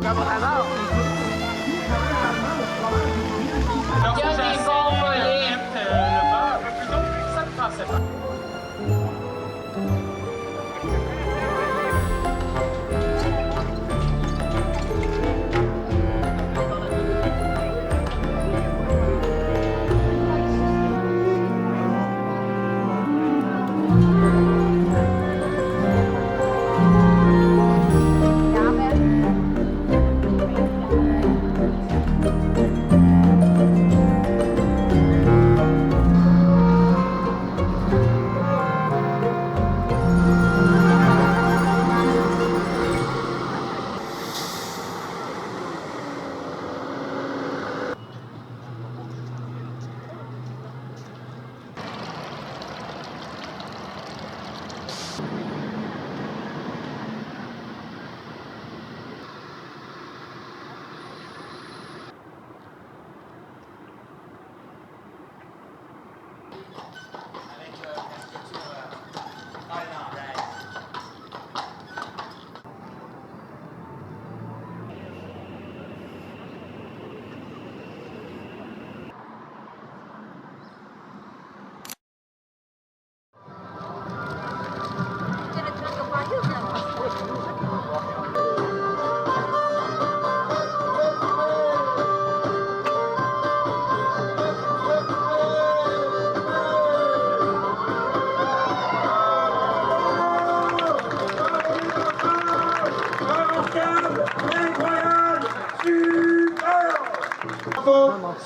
Il y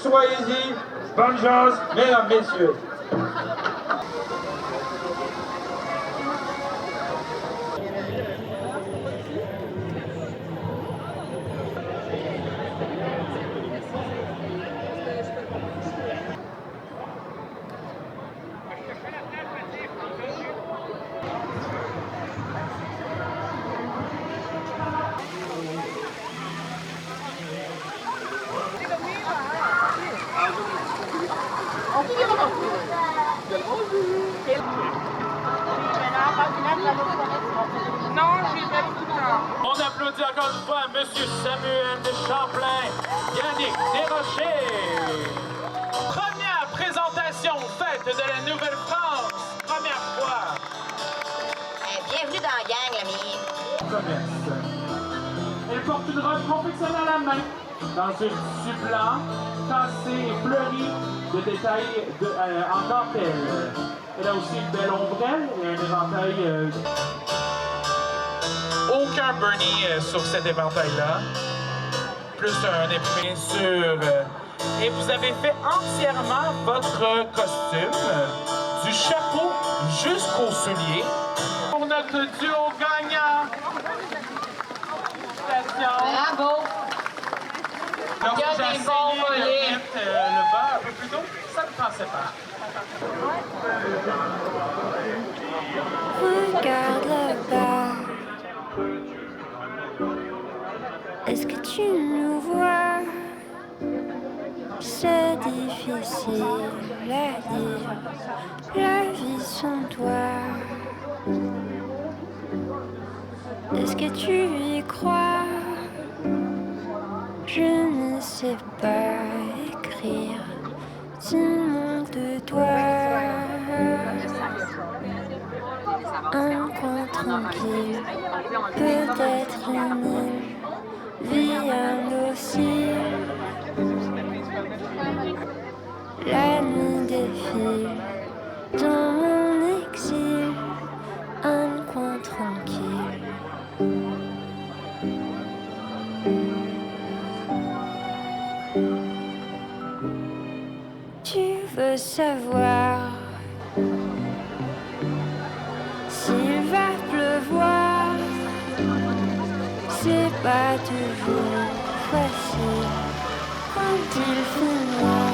Soyez-y Bonne chance, mesdames, messieurs On applaudit encore une fois Monsieur Samuel de Champlain, Yannick Desrochers. Première présentation faite de la Nouvelle-France. Première fois. Eh, bienvenue dans la gang, l'ami. commerce. Elle porte une robe confectionnée à la main, dans un tissu blanc, tassé et fleuri de détails de, euh, en dentelle. Elle a aussi une belle ombrelle et un éventail. euh, Aucun Bernie euh, sur cet éventail-là. Plus un imprimé sur. euh, et vous avez fait entièrement votre costume, du chapeau jusqu'aux souliers. Pour notre duo gagnant. Bravo. Donc, Il y a j'ai des bons volets. mettre, euh, le beurre un peu plus tôt, ça ne passait pas. Regarde là-bas. Est-ce que tu nous vois? C'est difficile à dire. La vie sans toi. Est-ce que tu y crois? Je ne sais pas écrire. Un coin tranquille, peut-être une île, vient aussi. La nuit défile dans mon exil, un coin tranquille. Tu veux savoir c'est pas toujours facile quand il finit.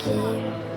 aquí.